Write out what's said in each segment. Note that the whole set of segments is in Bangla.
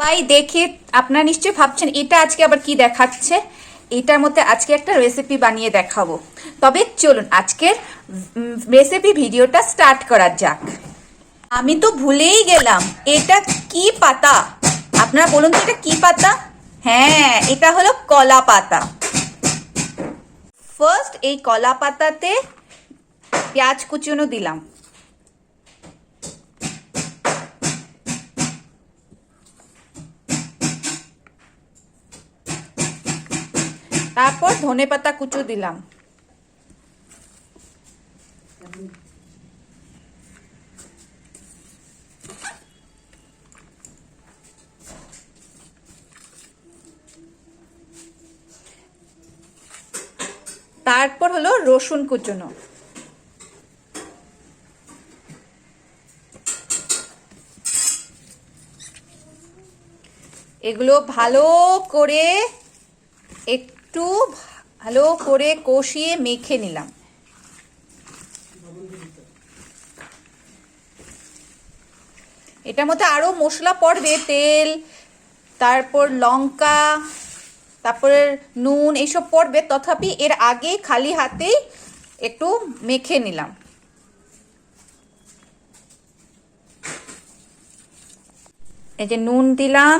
ভাই, দেখে আপনারা নিশ্চয়ই ভাবছেন, এটা আজকে আবার কি দেখাচ্ছে? এটার মধ্যে আজকে একটা রেসিপি বানিয়ে দেখাবো। তবে চলুন, আজকের রেসিপি ভিডিওটা স্টার্ট করা যাক। আমি তো ভুলেই গেলাম, এটা কি পাতা? আপনারা বলুন তো, এটা কি পাতা? হ্যাঁ এটা হলো কলা পাতা। ফার্স্ট এই কলা পাতাতে পেঁয়াজ কুচুনো দিলাম। তারপর ধনে পাতা কুচো দিলাম। তারপর হলো রসুন কুচোনো। এগুলো ভালো করে একটু ভালো করে কষিয়ে মেখে নিলাম। এটার মধ্যে আরও মশলা পড়বে, তেল, তারপর লঙ্কা, তারপরে নুন, এইসব পড়বে। তথাপি এর আগে খালি হাতেই একটু মেখে নিলাম। এই যে নুন দিলাম,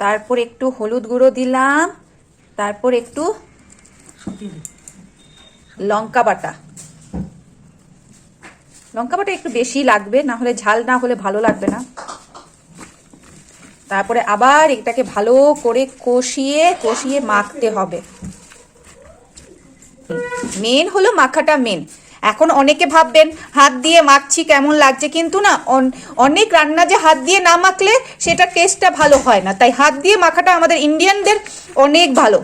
তারপর একটু হলুদ গুঁড়ো দিলাম। তারপর একটু লঙ্কা বাটা। লঙ্কা বাটা একটু বেশি লাগবে না হলে ঝাল না হলে ভালো লাগবে না। তারপরে আবার এটাকে ভালো করে কষিয়ে কষিয়ে মাখতে হবে। মেন হলো মাখাটা মেন। এখন অনেকে ভাববেন, হাত দিয়ে মাখছি কেমন লাগছে? কিন্তু না অনেক রান্না যে হাত দিয়ে না মাখলে সেটা টেস্টটা ভালো হয় না। তাই হাত দিয়ে মাখাটা আমাদের ইন্ডিয়ানদের অনেক ভালো।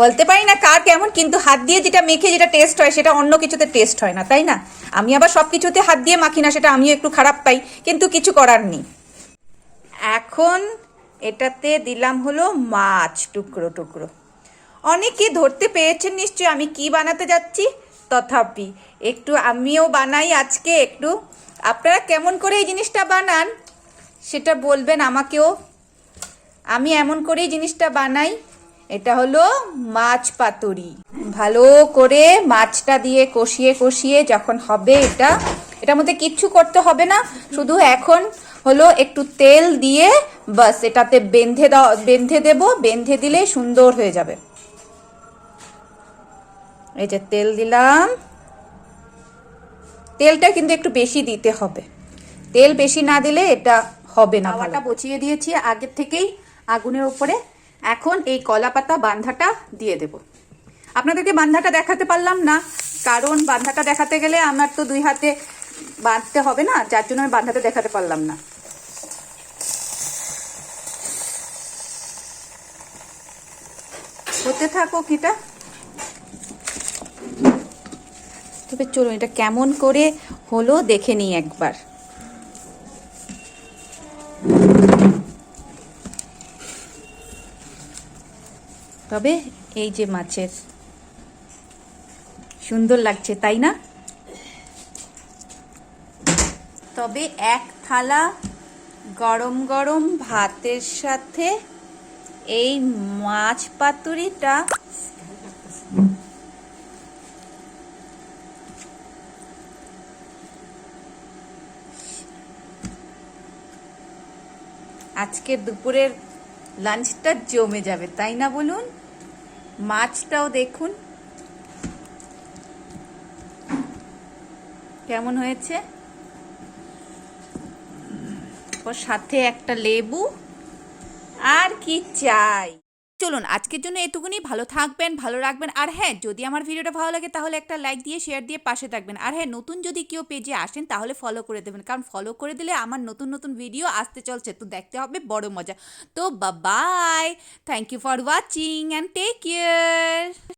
বলতে পারি না কার কেমন, কিন্তু হাত দিয়ে যেটা মেখে যেটা টেস্ট হয়, সেটা অন্য কিছুতে টেস্ট হয় না, তাই না? আমি আবার সব কিছুতে হাত দিয়ে মাখি না, সেটা আমিও একটু খারাপ পাই, কিন্তু কিছু করার নেই। এখন এটাতে দিলাম হলো মাছ টুকরো টুকরো। অনেকে ধরতে পেরেছেন নিশ্চয়ই আমি কি বানাতে যাচ্ছি? তথাপি। একটু আমিও বানাই আজকে, একটু। আপনারা কেমন করে এই জিনিসটা বানান, সেটা বলবেন আমাকেও। আমি এমন করেই জিনিসটা বানাই। এটা হলো মাছ পাতুরি। ভালো করে মাছটা দিয়ে কষিয়ে কষিয়ে যখন হবে এটা, এটার মধ্যে কিচ্ছু করতে হবে না। শুধু এখন হলো একটু তেল দিয়ে বাস, এটাতে বেঁধে বেঁধে দেবো। বেঁধে দিলে সুন্দর হয়ে যাবে। এই যে তেল দিলাম। তেলটা কিন্তু একটু বেশি দিতে হবে। তেল বেশি না দিলে এটা হবে না ভালোটা বচিয়ে দিয়েছি আগের থেকেই আগুনের উপরে। এখন এই কলা পাতা বান্ধাটা দিয়ে দেব। আপনাদেরকে বান্ধাটা দেখাতে পারলাম না, কারণ বান্ধাটা দেখাতে গেলে আমার তো দুই হাতে বাঁধতে হবে না, যার জন্য আমি বান্ধাটা দেখাতে পারলাম না। হতে থাকুক এটা তবে চলুন এটা কেমন করে হলো দেখে নিই একবার। তবে এই যে মাছের, সুন্দর লাগছে, তাই না? তবে এক থালা গরম গরম ভাতের সাথে এই মাছ পাতুরিটা আজকের দুপুরের লাঞ্চটা জমে যাবে, তাই না বলুন? মাছটাও দেখুন। কেমন হয়েছে? ওর সাথে একটা লেবু। আর কি চাই? চলুন, আজকের জন্য এটুকুনি। ভালো থাকবেন, ভালো রাখবেন। আর হ্যাঁ যদি আমার ভিডিওটা ভালো লাগে, তাহলে একটা লাইক দিয়ে, শেয়ার দিয়ে পাশে থাকবেন। আর হ্যাঁ নতুন যদি কেউ পেজে আসেন, তাহলে ফলো করে দেবেন। কারণ ফলো করে দিলে আমার নতুন নতুন ভিডিও আসতে চলছে। তো দেখতে হবে, বড় মজা। তো bye thank you for watching and take care